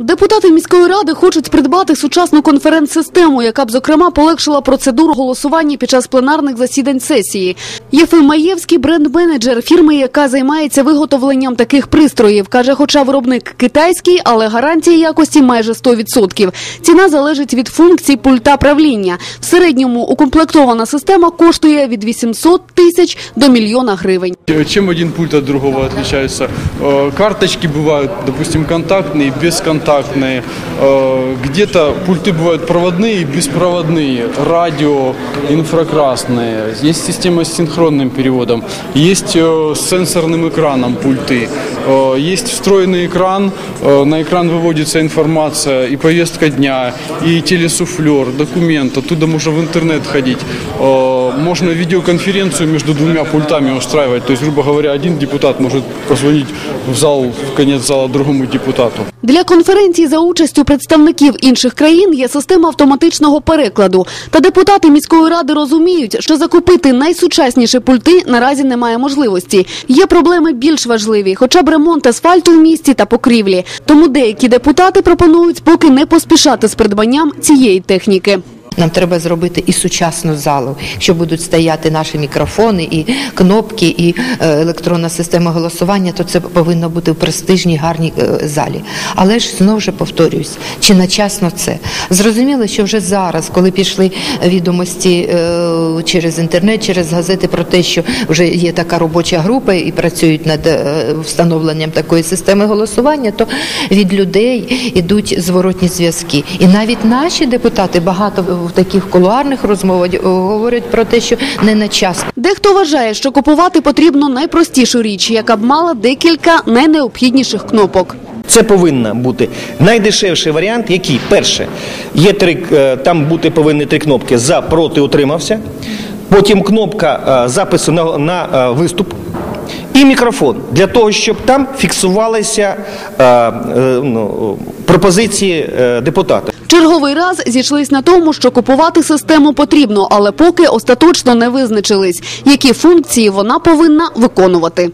Депутати міської ради хочуть придбати сучасну конференц-систему, яка б зокрема полегшила процедуру голосування під час пленарних засідань сесії. Єфим Маєвський бренд-менеджер фірми, яка займається виготовленням таких пристроїв, каже, хоча виробник китайський, але гарантія якості майже 100%. Ціна залежить від функцій пульта правління. В середньому укомплектована система коштує від 800 тисяч до мільйона гривень. Чем один пульт от другого отличается? Э, Карточки бывают, допустим, контактные, Бесконтактные. Э, Где-то пульты бывают проводные и беспроводные. Радио, инфракрасные. Есть система с синхронным переводом. Есть э, с сенсорным экраном пульты. Э, Есть встроенный экран. На экран выводится информация и повестка дня, и телесуфлер, документ. Оттуда можно в интернет ходить. Можно видеоконференцию между двумя пультами устраивать. То есть, грубо говоря, один депутат может позвонить в зал, в конец зала другому депутату. Для конференції за участю представників інших країн є система автоматичного перекладу. Та депутати міської ради розуміють, що закупити найсучасніші пульти наразі немає можливості. Є проблеми більш важливі, хоча б ремонт асфальту в місті та покрівлі. Тому деякі депутати пропонують поки не поспішати з придбанням цієї техніки. Нам треба зробити і сучасну залу, що будуть стояти наші мікрофони, і кнопки, і е, електронна система голосування. То це повинно бути в престижній гарній е, залі. Але ж знову ж повторююсь, чи начасно це зрозуміло, що вже зараз, коли пішли відомості е, через інтернет, через газети про те, що вже є така робоча група і працюють над встановленням такої системи голосування, то від людей ідуть зворотні зв'язки. І навіть наші депутати багато в таких кулуарних розмовах е, говорять про те, що не на час. Дехто вважає, що купувати потрібно найпростішу річ, яка б мала декілька найнеобхідніших кнопок. Це повинен бути найдешевший варіант, який перше є три е, там бути повинні три кнопки за проти утримався. Потім кнопка е, запису на, на виступ. І мікрофон для того, щоб там фіксувалися е, е, ну, пропозиції е, депутата. Черговий раз зійшлись на тому, що купувати систему потрібно, але поки остаточно не визначились, які функції вона повинна виконувати.